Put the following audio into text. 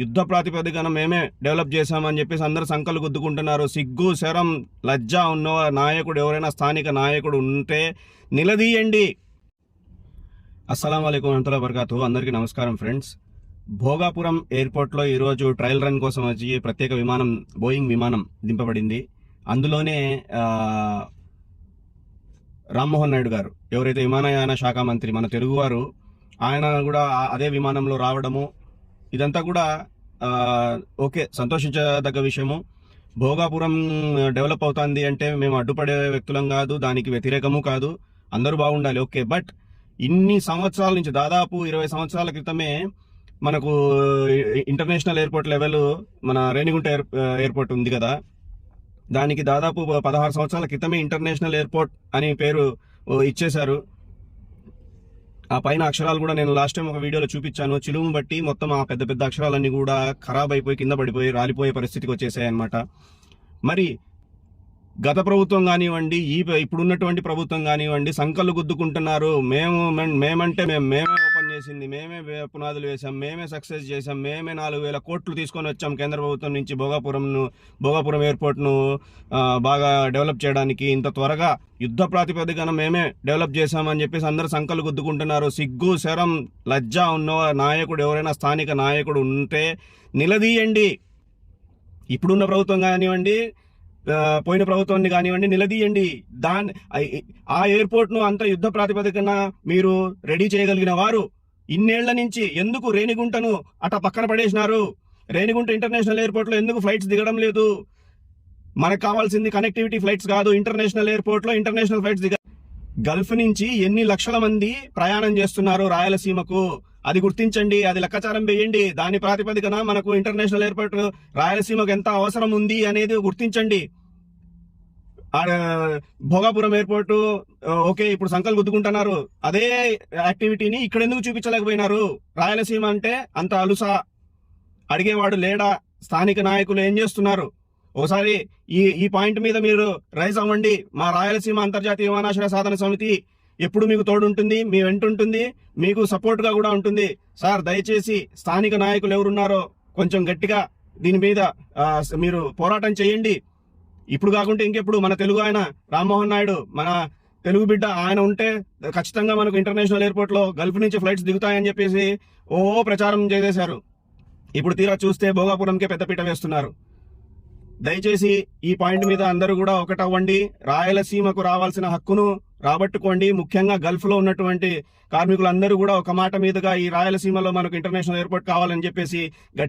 యుద్ధ ప్రాతిపదికన మేమే డెవలప్ చేశామని చెప్పేసి అందరు సంకలు గుద్దుకుంటున్నారు. సిగ్గు శరం లజ్జ ఉన్న నాయకుడు ఎవరైనా స్థానిక నాయకుడు ఉంటే నిలదీయండి. అస్సలం అయికం అంతలా బర్కాతు అందరికీ నమస్కారం ఫ్రెండ్స్. భోగాపురం ఎయిర్పోర్ట్లో ఈరోజు ట్రయల్ రన్ కోసం వచ్చి ప్రత్యేక విమానం బోయింగ్ విమానం దింపబడింది. అందులోనే రామ్మోహన్ నాయుడు గారు ఎవరైతే విమానయాన శాఖ మంత్రి మన తెలుగువారు ఆయన కూడా అదే విమానంలో రావడము ఇదంతా కూడా ఓకే సంతోషించదగ్గ విషయము. భోగాపురం డెవలప్ అవుతుంది అంటే మేము అడ్డుపడే వ్యక్తులం కాదు దానికి వ్యతిరేకము కాదు. అందరూ బాగుండాలి ఓకే. బట్ ఇన్ని సంవత్సరాల నుంచి దాదాపు ఇరవై సంవత్సరాల క్రితమే మనకు ఇంటర్నేషనల్ ఎయిర్పోర్ట్ లెవెల్ మన రేణిగుంట ఎయిర్ ఎయిర్పోర్ట్ ఉంది కదా. దానికి దాదాపు పదహారు సంవత్సరాల క్రితమే ఇంటర్నేషనల్ ఎయిర్పోర్ట్ అని పేరు ఇచ్చేశారు. ఆ పైన అక్షరాలు కూడా నేను లాస్ట్ టైం ఒక వీడియోలో చూపించాను. చిలుము బట్టి మొత్తం ఆ పెద్ద పెద్ద అక్షరాలన్నీ కూడా ఖరాబ్ అయిపోయి కింద పడిపోయి రాలిపోయే పరిస్థితికి వచ్చేసాయి అనమాట మరి గత ప్రభుత్వం కానివ్వండి ఈ ఇప్పుడున్నటువంటి ప్రభుత్వం కానివ్వండి సంకలు గుద్దుకుంటున్నారు. మేము మేమంటే మేము మేమే ఓపెన్ చేసింది. మేమే పునాదులు వేసాం మేమే సక్సెస్ చేసాం మేమే నాలుగు వేల కోట్లు తీసుకొని వచ్చాం కేంద్ర ప్రభుత్వం నుంచి భోగాపురంను భోగాపురం ఎయిర్పోర్ట్ను బాగా డెవలప్ చేయడానికి. ఇంత త్వరగా యుద్ధ ప్రాతిపదికన మేమే డెవలప్ చేశామని చెప్పేసి అందరు సంకలు గుద్దుకుంటున్నారు. సిగ్గు శరం లజ్జ ఉన్న నాయకుడు ఎవరైనా స్థానిక నాయకుడు ఉంటే నిలదీయండి. ఇప్పుడున్న ప్రభుత్వం కానివ్వండి పోయిన ప్రభుత్వాన్ని కానివ్వండి నిలదీయండి. దాని ఆ ఎయిర్పోర్ట్ను అంత యుద్ధ ప్రాతిపదికన మీరు రెడీ చేయగలిగిన వారు ఇన్నేళ్ళ నుంచి ఎందుకు రేణిగుంటను అట పక్కన పడేసినారు? రేణిగుంట ఇంటర్నేషనల్ ఎయిర్పోర్ట్లో ఎందుకు ఫ్లైట్స్ దిగడం లేదు? మనకు కావాల్సింది కనెక్టివిటీ ఫ్లైట్స్ కాదు ఇంటర్నేషనల్ ఎయిర్పోర్ట్లో ఇంటర్నేషనల్ ఫ్లైట్స్ దిగ గల్ఫ్ నుంచి ఎన్ని లక్షల మంది ప్రయాణం చేస్తున్నారు రాయలసీమకు? అది గుర్తించండి అది లెక్కచారం వేయండి. దాని ప్రాతిపదికన మనకు ఇంటర్నేషనల్ ఎయిర్పోర్ట్ రాయలసీమకు ఎంత అవసరం ఉంది అనేది గుర్తించండి. భోగాపురం ఎయిర్పోర్ట్ ఓకే ఇప్పుడు సంకల్ గుద్దుకుంటున్నారు. అదే యాక్టివిటీని ఇక్కడ ఎందుకు చూపించలేకపోయినారు? రాయలసీమ అంటే అంత అలుసా. అడిగేవాడు లేడా? స్థానిక నాయకులు ఏం చేస్తున్నారు? ఒకసారి ఈ ఈ పాయింట్ మీద మీరు రైజ్ అవ్వండి. మా రాయలసీమ అంతర్జాతీయ విమానాశ్రయ సాధన సమితి ఎప్పుడు మీకు తోడుంటుంది మీ వెంటుంటుంది మీకు సపోర్ట్గా కూడా ఉంటుంది. సార్ దయచేసి స్థానిక నాయకులు ఎవరున్నారో కొంచెం గట్టిగా దీని మీద మీరు పోరాటం చేయండి. ఇప్పుడు కాకుంటే ఇంకెప్పుడు మన తెలుగు ఆయన రామ్మోహన్ నాయుడు మన తెలుగు బిడ్డ ఆయన ఉంటే ఖచ్చితంగా మనకు ఇంటర్నేషనల్ ఎయిర్పోర్ట్లో గల్ఫ్ నుంచి ఫ్లైట్స్ దిగుతాయని చెప్పేసి ఓ ప్రచారం చేసేశారు. ఇప్పుడు తీరా చూస్తే భోగాపురంకే పెద్దపీట వేస్తున్నారు. దయచేసి ఈ పాయింట్ మీద అందరూ కూడా ఒకటవ్వండి. రాయలసీమకు రావాల్సిన హక్కును రాబట్టుకోండి. ముఖ్యంగా గల్ఫ్లో ఉన్నటువంటి కార్మికులందరూ కూడా ఒక మాట మీదుగా ఈ రాయలసీమలో మనకు ఇంటర్నేషనల్ ఎయిర్పోర్ట్ కావాలని చెప్పేసి గట్టిగా